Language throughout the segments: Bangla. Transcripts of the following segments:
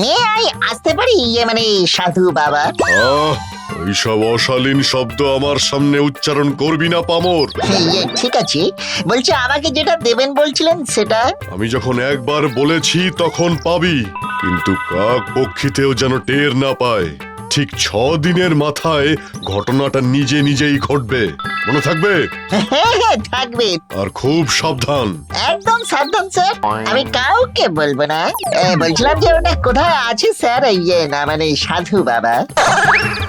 মেয়ে আই আসতে পারি ইয়ে মানে সাধু বাবা। আহ এইসব অশালীন শব্দ আমার সামনে উচ্চারণ করবি না পামর। ইয়ে ঠিক আছে। বলছি আমাকে যেটা দেবেন বলছিলেন সেটা? আমি যখন একবার বলেছি তখন পাবি। কিন্তু কাক পক্ষীতেও যেন টের না পায়। ঠিক ছ দিনের মাথায় ঘটনাটা নিজে নিজেই ঘটবে। মনে থাকবে? থাকবে। আর খুব সাবধান। একদম সাবধান স্যার। আমি কাউকে বলব না। বলছিলাম যে ওটা কোথায় আছে স্যার? ইয়ে না মানে সাধু বাবা।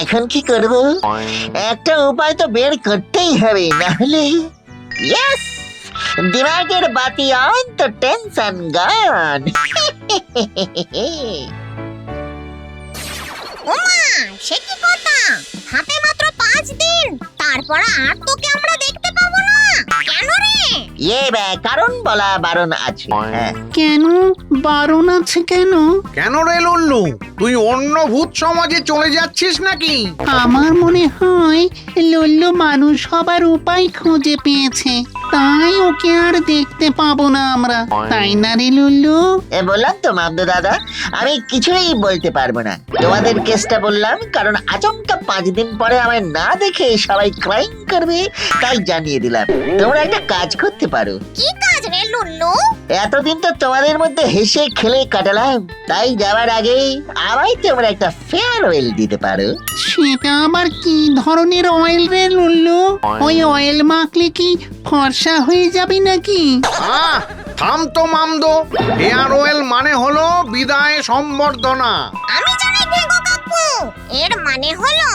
এখন কি করব? একটা উপায় তো বের করতেই হবে না হলে? ইয়েস দিমাগের বাতি অন তো টেনশন গান ওমা সে কি কথা? হাতে মাত্র পাঁচ দিন তারপর আর তোকে আমরা দেখতে পাবো না। কেন রে? ইয়ে বে, কারণ বলা বারণ আছে। হ্যাঁ। কেন? বারণ আছে কেন? কেন রে লল্লু? তুই অন্য ভূত সমাজে চলে যাচ্ছিস নাকি? আমার মনে হয় লল্লু মানুষ হবার উপায় খুঁজে পেয়েছে। তাই ওকে আর দেখতে পাবো না আমরা। তাই না রে লল্লু? এ বললাম তো মামদু দাদা আমি কিছুই বলতে পারব না। তোমাদের কেসটা বললাম কারণ আচমকা পাঁচ দিন পরে আমায় না দেখে সবাই ক্রাইম করবে তাই জানিয়ে দিলাম। তোমরা একটা কাজ করতে পারো। কি কাজ? লুল্লু এতদিন তো তোমাদের মধ্যে হেসে খেলে কাটালাম। তাই যাওয়ার আগে আমায় তোমরা একটা ফেয়ারওয়েল দিতে পারো। সেটা আবার কি ধরনের অয়েল রে লল্লু? ওই অয়েল মাখলে কি ফর্সা হয়ে যাবে নাকি? আহ থাম তো মামদো। হেয়ার অয়েল মানে হলো বিদায় সম্বর্ধনা। আমি এর মানে হলো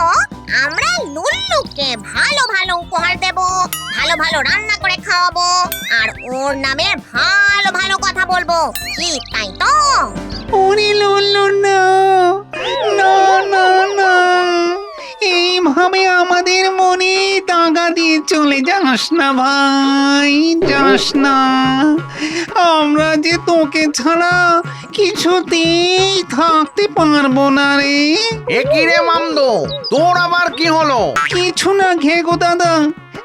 আমরা লুল্লুকে ভালো ভালো উপহার দেব, ভালো ভালো রান্না করে খাওয়াবো, আর ওর নামে ভালো ভালো কথা বলব। কি, তাই তো? ওরে লুল্লু না। না না না। এইভাবে আমাদের মনে দাগা দিয়ে চলে যাস না ভাই, যাস না। আমরা যে তোকে ছাড়া কিছুতেই থাকতে পারব না রে। এ কি রে মামদো? তোর আবার কি হলো? কিছু না ঘেগো দাদা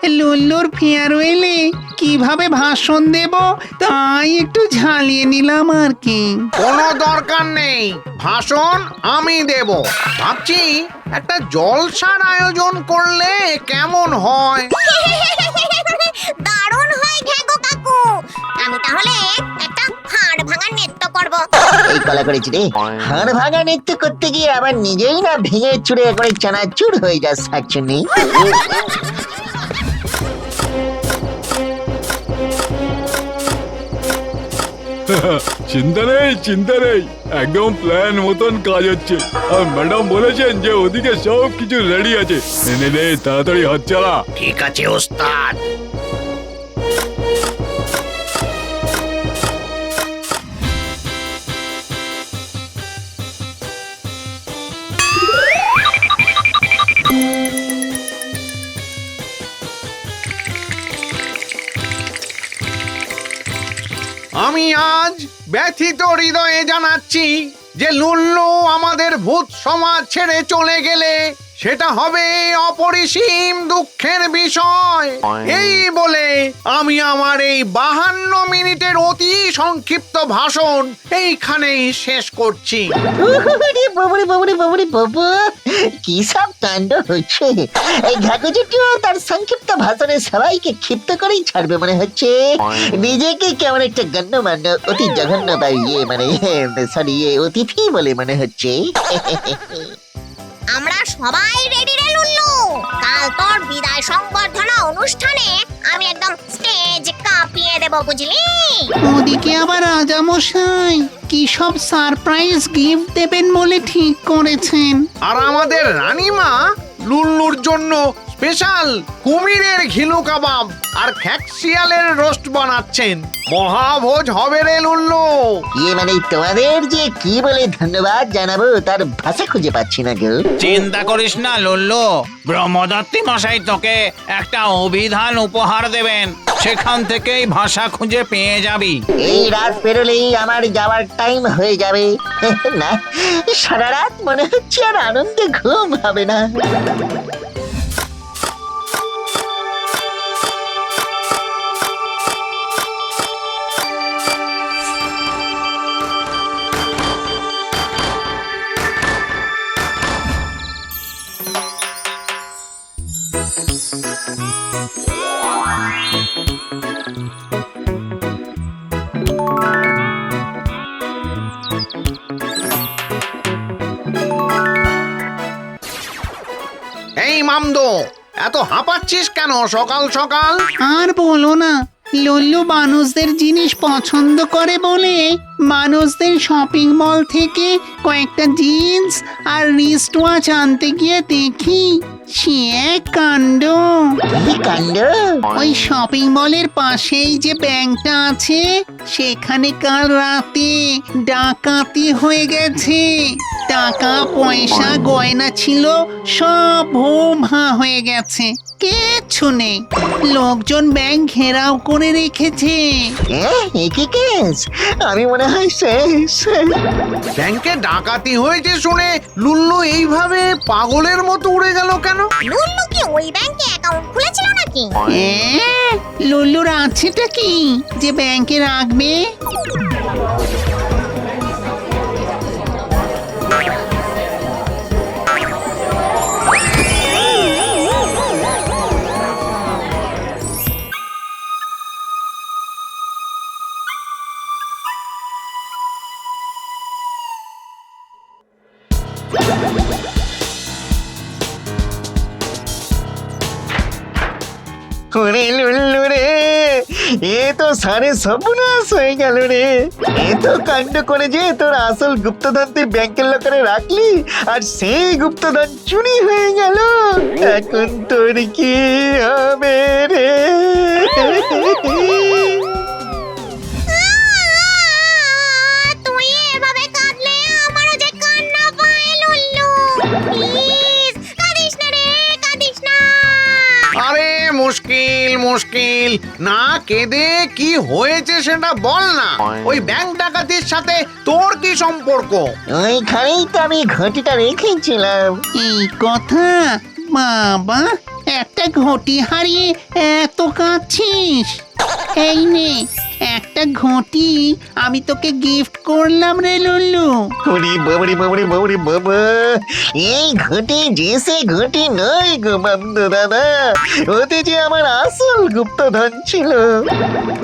লুল্লুর ফেয়ারওয়েলে কীভাবে ভাষণ দেব তাই একটু ঝালিয়ে নিলাম আর কি। কোনো দরকার নেই ভাষণ আমি দেব। ভাবছি একটা জলসার আয়োজন করলে কেমন হয়? কলা করেছি রে। হাড় ভাঙা নৃত্য করতে গিয়ে আবার নিজেই না ভেঙে চুরে করে চানাচুর হয়ে যাস শাকচুনি চিন্তা নেই চিন্তা নেই। একদম প্ল্যান মতন কাজ হচ্ছে। আর ম্যাডাম বলেছেন যে ওদিকে সব কিছু রেডি আছে। নে নে নে তাড়াতাড়ি হাত চালা। ঠিক আছে ওস্তাদ। আমি আজ ব্যথিত হৃদয়ে জানাচ্ছি যে লুল্লু আমাদের ভূত সমাজ ছেড়ে চলে গেলে সেটা হবে অপরিসীম দুঃখের বিষয়। এই বলে আমি আমার এই বাহান্ন মিনিটের অতি সংক্ষিপ্ত ভাষণ এইখানেই শেষ করছি। উহুহুরি, বাবুরে বাবুরে বাবুরে বাবু কি সব কাণ্ড হচ্ছে? এই ঘাকুচুটিও তার সংক্ষিপ্ত ভাষণে সবাইকে ক্ষিপ্ত করেই ছাড়বে মনে হচ্ছে। নিজেকে কেমন একটা গণ্যমান্য অতি জঘন্য বা ইয়ে মানে সরি ইয়ে অতিথি বলে মনে হচ্ছে। আমরা সবাই রেডি রে লুল্লু। কাল তোর বিদায় সংবর্ধনা অনুষ্ঠানে আমি একদম স্টেজ কাঁপিয়ে দেব বুঝলি? ওদিকে আবার রাজামশাই কি সব সারপ্রাইজ গিফট দেবেন বলে ঠিক করেছেন। আর আমাদের রানীমা লুল্লুর জন্য স্পেশাল কুমিরের ঘিলু কাবাব আর খ্যাকশিয়ালের রোস্ট বানাচ্ছেন। মহাভোজ হবে রে লুল্লু। ইয়ে মানে তোমাদের যে কি বলে ধন্যবাদ জানাব তার ভাষা খুঁজে পাচ্ছি না গো। চিন্তা করিস না লল্লু। ব্রহ্মদত্তি মশাই তোকে একটা অভিধান উপহার দেবেন। সেখান থেকেই ভাষা খুঁজে পেয়ে যাবি। এই রাত পেরোলেই আমার যাওয়ার টাইম হয়ে যাবে। না সারা রাত মনে হচ্ছে আর আনন্দে ঘুম হবে না। মামদো এত হাঁপাচ্ছিস কেন সকাল সকাল? আর বলো না লল্লু মানুষদের জিনিস পছন্দ করে বলে মানুষদের শপিং মল থেকে কয়েকটা জিন্স আর রিস্ট ওয়াচ আনতে গিয়ে দেখি সে এক কাণ্ড। কি কাণ্ড? ওই শপিং মলের পাশেই যে ব্যাংকটা আছে সেখানে কাল রাতে ডাকাতি হয়ে গেছে। টাকা পয়সা গয়না ছিল সব ভা হয়ে গেছে। কিচ্ছু নেই। লোকজন ব্যাংক ঘেরাও করে রেখেছে। কেস? আমি মনে হয় শেষ। ব্যাংকে ডাকাতি হয়েছে শুনে লুল্লু এইভাবে পাগলের মতো উড়ে গেল কেন? লুল্লু কি ওই ব্যাংকে অ্যাকাউন্ট খুলেছিল নাকি? এ, লুল্লুর আছেটা কি? যে ব্যাংকে রাখবে? সারে সর্বনাশ হয়ে গেল রে। এত কাণ্ড করে যে তোর আসল গুপ্তধন তুই ব্যাংকের লোকারে রাখলি, আর সেই গুপ্তধন চুরি হয়ে গেল। এখন তোর কি হবে রে? মুশকিল মুশকিল। না কেঁদে কি হয়েছে সেটা বল না। ওই ব্যাংক ডাকাতির সাথে তোর কি সম্পর্ক? ওইখানেই তো আমি ঘটিটা রেখেছিলাম। কি কথা? বাবা একটা ঘটি হারিয়ে এত কাঁদছিস। এই নে একটা ঘটি। আমি তোকে গিফট করলাম রে লুল্লু। ওরে বাবারে বাবারে বাবারে বাবা। এই ঘটি যে সে ঘটি নয় গো দাদা। ওতে যে আমার আসল গুপ্তধন ছিল।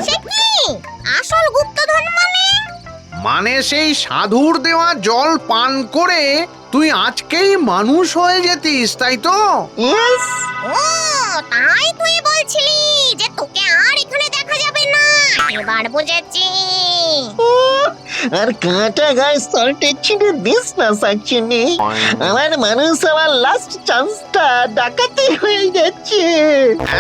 সে কি? আসল গুপ্তধন মানে? মানে সেই সাধুর দেওয়া জল পান করে তুই আজকেই মানুষ হয়ে যেতিস তাই তো? ও তাই তুই বলছিলি যে তোকে আর এখানে এবার বুঝেছি। আর কাঁটা গায়ে সল্টের ছিঁড়ে দিস না সাকচুনি আমার মানুষ আমার লাস্ট চান্সটা ডাকাতি হয়ে যাচ্ছে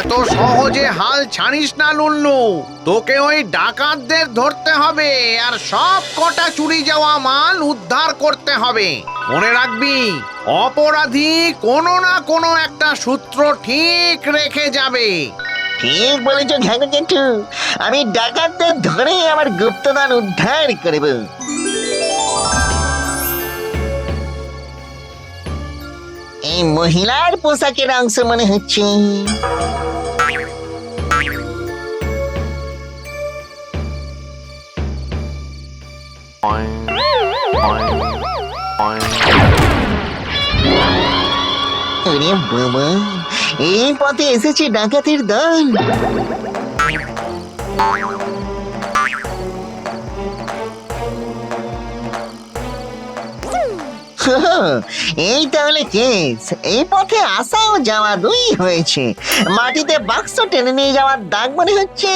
এত সহজে হাল ছাড়িস না লুল্লু। তোকে ওই ডাকাতদের ধরতে হবে আর সব কটা চুরি যাওয়া মাল উদ্ধার করতে হবে। মনে রাখবি অপরাধী কোনো না কোনো একটা সূত্র ঠিক রেখে যাবে। ঠিক বলেছ ঘাগু জেঠু আমি ডাকাতদের ধরে আমার গুপ্তদান উদ্ধার করব। এই মহিলার পোশাকের অংশ মনে হচ্ছে। আরে বাবা। এই পথে এসেছে ডাকাতের দল। এই তাহলে কেস। এই পথে আসা ও যাওয়া দুই হয়েছে। মাটিতে বাক্স টেনে নিয়ে যাওয়ার দাগ মনে হচ্ছে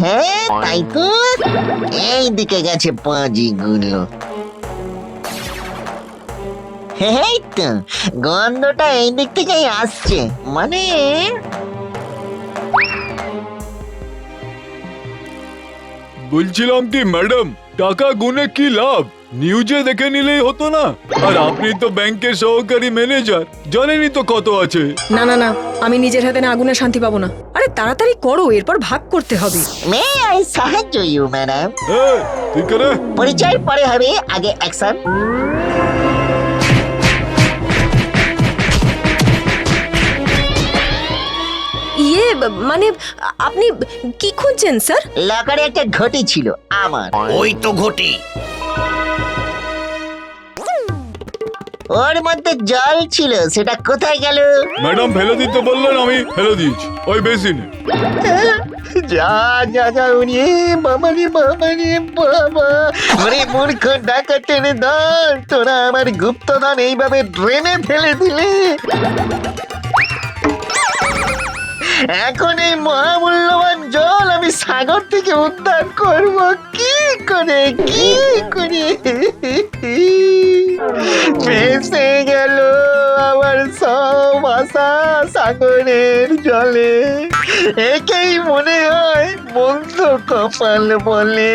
হ্যাঁ তাই তো। এই দিকে গেছে পাঁজি এই তো গন্ধটা এই দিক থেকেই আসছে। মানে বলছিলাম কি ম্যাডাম টাকা গুনে কি লাভ? নিউজে দেখে নিলেই হতো না। আর আপনি তো ব্যাংকের সহকারী ম্যানেজার জানেনই তো কত আছে। না না না আমি নিজের হাতে না আগুনে শান্তি পাবো না। আরে তাড়াতাড়ি করো এরপর ভাগ করতে হবে। মে আই সাহায্য ইউ ম্যাডাম। এই, তুই করে। পরিচয় পরে হবে আগে অ্যাকশন। ইয়ে মানে আপনি কি খুঁজছেন স্যার? লকারে একটা ঘটি ছিল আমার। ওই তো ঘটি। ওর মধ্যে জল ছিল সেটা কোথায় গেল? ম্যাডাম ফেলে দিতে বললেন আমি ফেলে দিয়েছি ওই বেসিনে। যা যা যা উনি বাবা রে বাবা রে বাবা। ওরে মূর্খ ডাকাতের দল তোরা আমার গুপ্তধন এইভাবে ড্রেনে ফেলে দিলে। এখন এই মহামূল্যবান জল আমি সাগর থেকে উদ্ধার করব। কি করে কি করে? ভেসে গেল আমার সব আশা সাগরের জলে। একেই মনে হয় বন্ধ কপাল বলে।